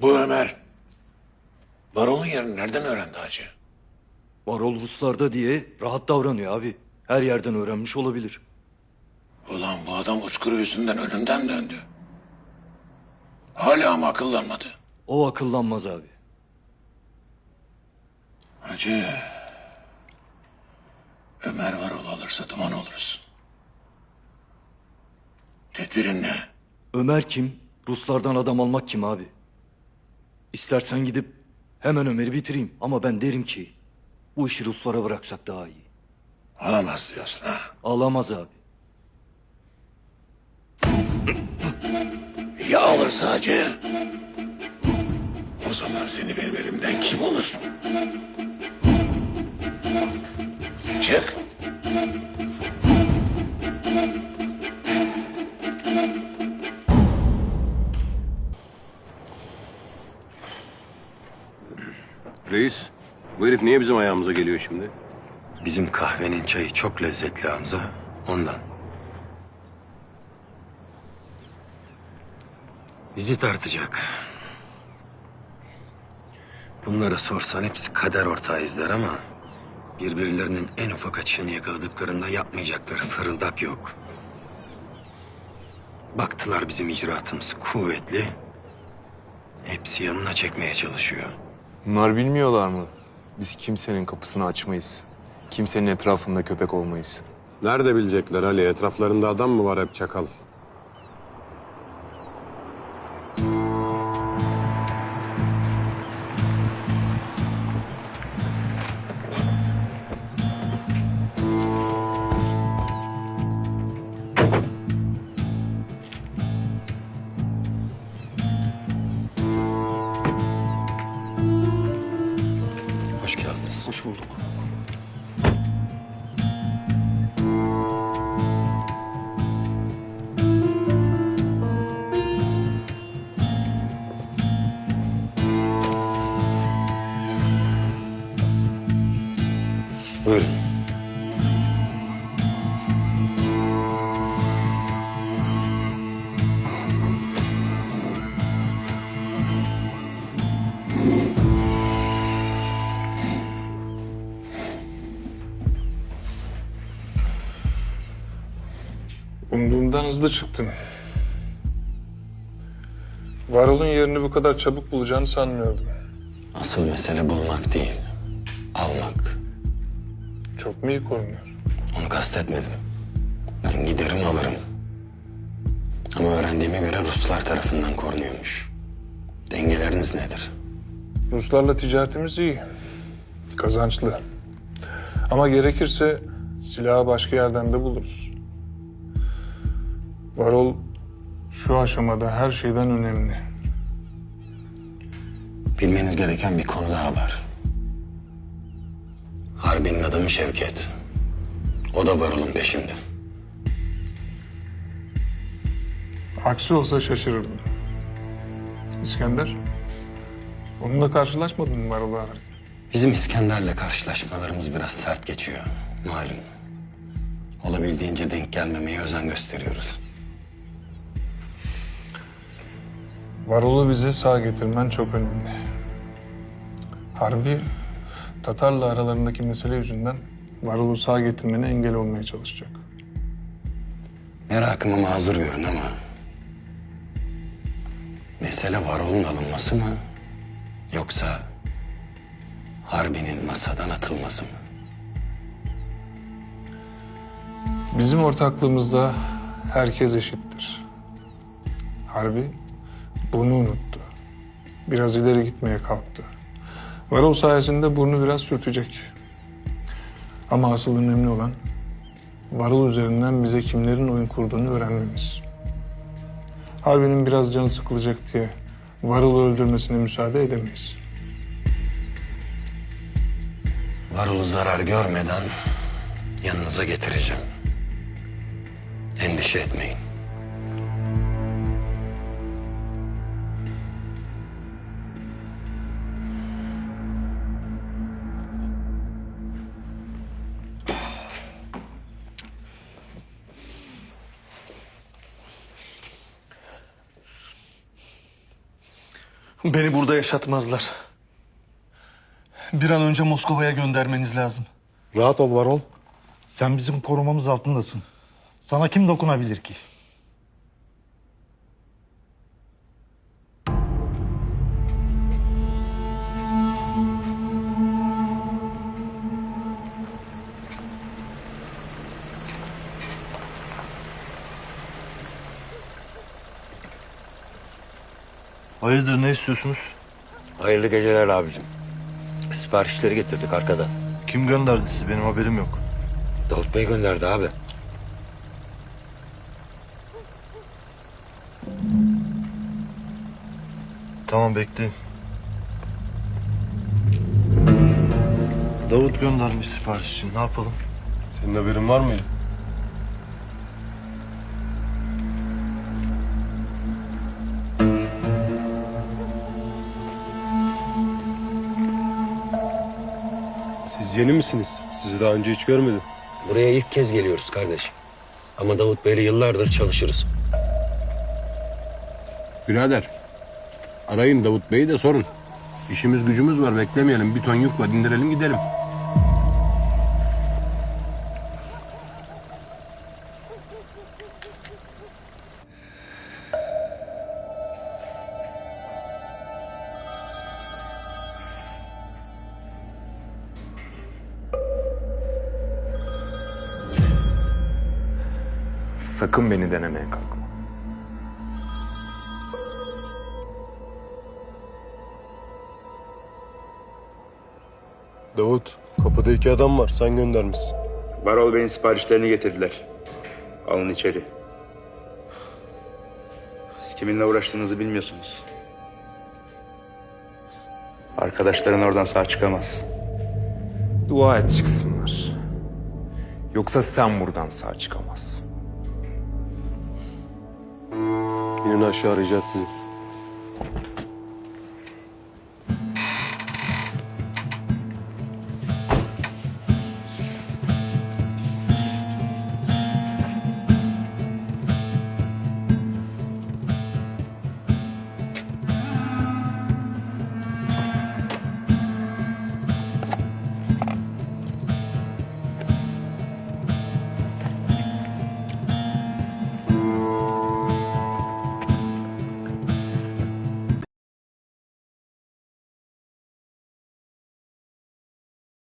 Bu Ömer. Baron'un yerini nereden öğrendi hacı? Varol Ruslarda diye rahat davranıyor abi. Her yerden öğrenmiş olabilir. Ulan bu adam uçkuru yüzünden ölümden döndü. Hala mı akıllanmadı? O akıllanmaz abi. Hacı. Ömer Varol alırsa duman oluruz. Tedbirin ne? Ömer kim? Ruslardan adam almak kim abi? İstersen gidip hemen Ömer'i bitireyim ama ben derim ki bu işi Ruslara bıraksak daha iyi. Alamaz diyorsun ha? Alamaz abi. Ya alırsa hacı? O zaman seni benim elimden kim olur? Çık. Reis, bu herif niye bizim ayağımıza geliyor şimdi? Bizim kahvenin çayı çok lezzetli Hamza. Ondan. Bizi tartacak. Bunlara sorsan hepsi kader ortağıyız der ama... ...birbirlerinin en ufak açığını yakaladıklarında yapmayacakları fırıldak yok. Baktılar bizim icraatımız kuvvetli. Hepsi yanına çekmeye çalışıyor. Bunlar bilmiyorlar mı? Biz kimsenin kapısını açmayız. Kimsenin etrafında köpek olmayız. Nerede bilecekler Ali? Etraflarında adam mı var hep çakal? Hoş bulduk. Buyurun. Umduğumdan hızlı çıktın. Varol'un yerini bu kadar çabuk bulacağını sanmıyordum. Asıl mesele bulmak değil, almak. Çok mu iyi korunuyor? Onu kastetmedim. Ben giderim alırım. Ama öğrendiğime göre Ruslar tarafından korunuyormuş. Dengeleriniz nedir? Ruslarla ticaretimiz iyi. Kazançlı. Ama gerekirse silahı başka yerden de buluruz. Varol şu aşamada her şeyden önemli. Bilmeniz gereken bir konu daha var. Harbinin adamı Şevket. O da Varol'un peşinde. Aksi olsa şaşırırdım. İskender, onunla karşılaşmadın mı Varol abi? Bizim İskender'le karşılaşmalarımız biraz sert geçiyor. Malum. Olabildiğince denk gelmemeye özen gösteriyoruz. Varol'u bize sağ getirmen çok önemli. Harbi, Tatar'la aralarındaki mesele yüzünden Varol'u sağ getirmene engel olmaya çalışacak. Merakımı mazur görün ama... Mesele Varol'un alınması mı? Yoksa... Harbinin masadan atılması mı? Bizim ortaklığımızda herkes eşittir. Harbi bunu unuttu. Biraz ileri gitmeye kalktı. Varol sayesinde burnu biraz sürtecek. Ama asıl önemli olan Varol üzerinden bize kimlerin oyun kurduğunu öğrenmemiz. Harbi'nin biraz canı sıkılacak diye Varol'u öldürmesine müsaade edemeyiz. Varol'u zarar görmeden yanınıza getireceğim. Endişe etmeyin. Beni burada yaşatmazlar. Bir an önce Moskova'ya göndermeniz lazım. Rahat ol Varol. Sen bizim korumamız altındasın. Sana kim dokunabilir ki? Hayırdır ne istiyorsunuz? Hayırlı geceler abicim. Siparişleri getirdik arkada. Kim gönderdi sizi benim haberim yok. Davut Bey gönderdi abi. Tamam bekleyin. Davut göndermiş sipariş için ne yapalım? Senin haberin var mıydı? Yeni misiniz? Sizi daha önce hiç görmedim. Buraya ilk kez geliyoruz kardeş. Ama Davut Bey'le yıllardır çalışırız. Birader, arayın Davut Bey'i de sorun. İşimiz gücümüz var, beklemeyelim. Bir ton yük var, indirelim gidelim. Sakın beni denemeye kalkma. Davut, kapıda iki adam var. Sen göndermişsin. Varol Bey'in siparişlerini getirdiler. Alın içeri. Siz kiminle uğraştığınızı bilmiyorsunuz. Arkadaşların oradan sağ çıkamaz. Dua et çıksınlar. Yoksa sen buradan sağ çıkamazsın. İnin aşağı arayacağız sizi.